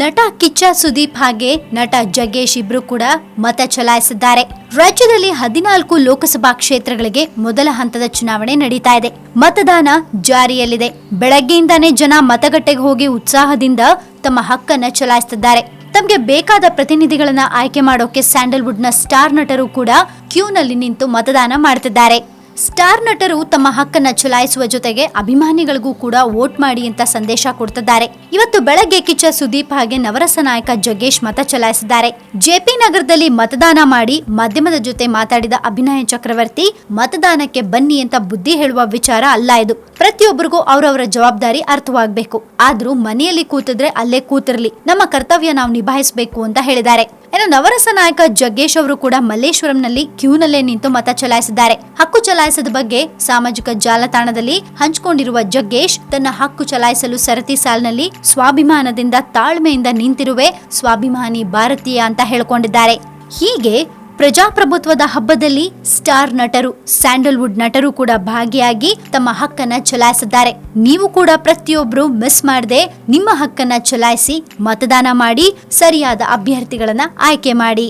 ನಟ ಕಿಚ್ಚ ಸುದೀಪ್ ಹಾಗೆ ನಟ ಜಗ್ಗೇಶ್ ಇಬ್ರು ಕೂಡ ಮತ ಚಲಾಯಿಸಿದ್ದಾರೆ. ರಾಜ್ಯದಲ್ಲಿ ಹದಿನಾಲ್ಕು ಲೋಕಸಭಾ ಕ್ಷೇತ್ರಗಳಿಗೆ ಮೊದಲ ಹಂತದ ಚುನಾವಣೆ ನಡೀತಾ ಇದೆ. ಮತದಾನ ಜಾರಿಯಲ್ಲಿದೆ. ಬೆಳಗ್ಗೆಯಿಂದಾನೇ ಜನ ಮತಗಟ್ಟೆಗೆ ಹೋಗಿ ಉತ್ಸಾಹದಿಂದ ತಮ್ಮ ಹಕ್ಕನ್ನ ಚಲಾಯಿಸುತ್ತಿದ್ದಾರೆ. ತಮಗೆ ಬೇಕಾದ ಪ್ರತಿನಿಧಿಗಳನ್ನ ಆಯ್ಕೆ ಮಾಡೋಕೆ ಸ್ಯಾಂಡಲ್ವುಡ್ನ ಸ್ಟಾರ್ ನಟರು ಕೂಡ ಕ್ಯೂನಲ್ಲಿ ನಿಂತು ಮತದಾನ ಮಾಡ್ತಿದ್ದಾರೆ. ಸ್ಟಾರ್ ನಟರು ತಮ್ಮ ಹಕ್ಕನ್ನ ಚಲಾಯಿಸುವ ಜೊತೆಗೆ ಅಭಿಮಾನಿಗಳಿಗೂ ಕೂಡ ವೋಟ್ ಮಾಡಿ ಅಂತ ಸಂದೇಶ ಕೊಡ್ತಿದ್ದಾರೆ. ಇವತ್ತು ಬೆಳಗ್ಗೆ ಕಿಚ್ಚ ಸುದೀಪ್ ಹಾಗೆ ನವರಸ ನಾಯಕ ಜಗ್ಗೇಶ್ ಮತ ಚಲಾಯಿಸಿದ್ದಾರೆ. ಜೆಪಿ ನಗರದಲ್ಲಿ ಮತದಾನ ಮಾಡಿ ಮಾಧ್ಯಮದ ಜೊತೆ ಮಾತಾಡಿದ ಅಭಿನಯ ಚಕ್ರವರ್ತಿ, ಮತದಾನಕ್ಕೆ ಬನ್ನಿ ಅಂತ ಬುದ್ಧಿ ಹೇಳುವ ವಿಚಾರ ಅಲ್ಲ ಇದು. ಪ್ರತಿಯೊಬ್ಬರಿಗೂ ಅವರವರ ಜವಾಬ್ದಾರಿ ಅರ್ಥವಾಗಬೇಕು. ಆದ್ರೂ ಮನೆಯಲ್ಲಿ ಕೂತಿದ್ರೆ ಅಲ್ಲೇ ಕೂತಿರ್ಲಿ. ನಮ್ಮ ಕರ್ತವ್ಯ ನಾವು ನಿಭಾಯಿಸಬೇಕು ಅಂತ ಹೇಳಿದ್ದಾರೆ. ಇನ್ನು ನವರಸ ನಾಯಕ ಜಗ್ಗೇಶ್ ಅವರು ಕೂಡ ಮಲ್ಲೇಶ್ವರಂನಲ್ಲಿ ಕ್ಯೂನಲ್ಲೇ ನಿಂತು ಮತ ಚಲಾಯಿಸಿದ್ದಾರೆ. ಹಕ್ಕು ಚಲಾಯಿಸದ ಬಗ್ಗೆ ಸಾಮಾಜಿಕ ಜಾಲತಾಣದಲ್ಲಿ ಹಂಚಿಕೊಂಡಿರುವ ಜಗ್ಗೇಶ್ ತನ್ನ ಹಕ್ಕು ಚಲಾಯಿಸಲು ಸರತಿ ಸಾಲಿನಲ್ಲಿ ಸ್ವಾಭಿಮಾನದಿಂದ ತಾಳ್ಮೆಯಿಂದ ನಿಂತಿರುವೆ, ಸ್ವಾಭಿಮಾನಿ ಭಾರತೀಯ ಅಂತ ಹೇಳಿಕೊಂಡಿದ್ದಾರೆ. ಹೀಗೆ ಪ್ರಜಾಪ್ರಭುತ್ವದ ಹಬ್ಬದಲ್ಲಿ ಸ್ಟಾರ್ ನಟರು, ಸ್ಯಾಂಡಲ್ವುಡ್ ನಟರು ಕೂಡ ಭಾಗಿಯಾಗಿ ತಮ್ಮ ಹಕ್ಕನ್ನ ಚಲಾಯಿಸಿದ್ದಾರೆ. ನೀವು ಕೂಡ ಪ್ರತಿಯೊಬ್ರು ಮಿಸ್ ಮಾಡದೆ ನಿಮ್ಮ ಹಕ್ಕನ್ನ ಚಲಾಯಿಸಿ ಮತದಾನ ಮಾಡಿ, ಸರಿಯಾದ ಅಭ್ಯರ್ಥಿಗಳನ್ನ ಆಯ್ಕೆ ಮಾಡಿ.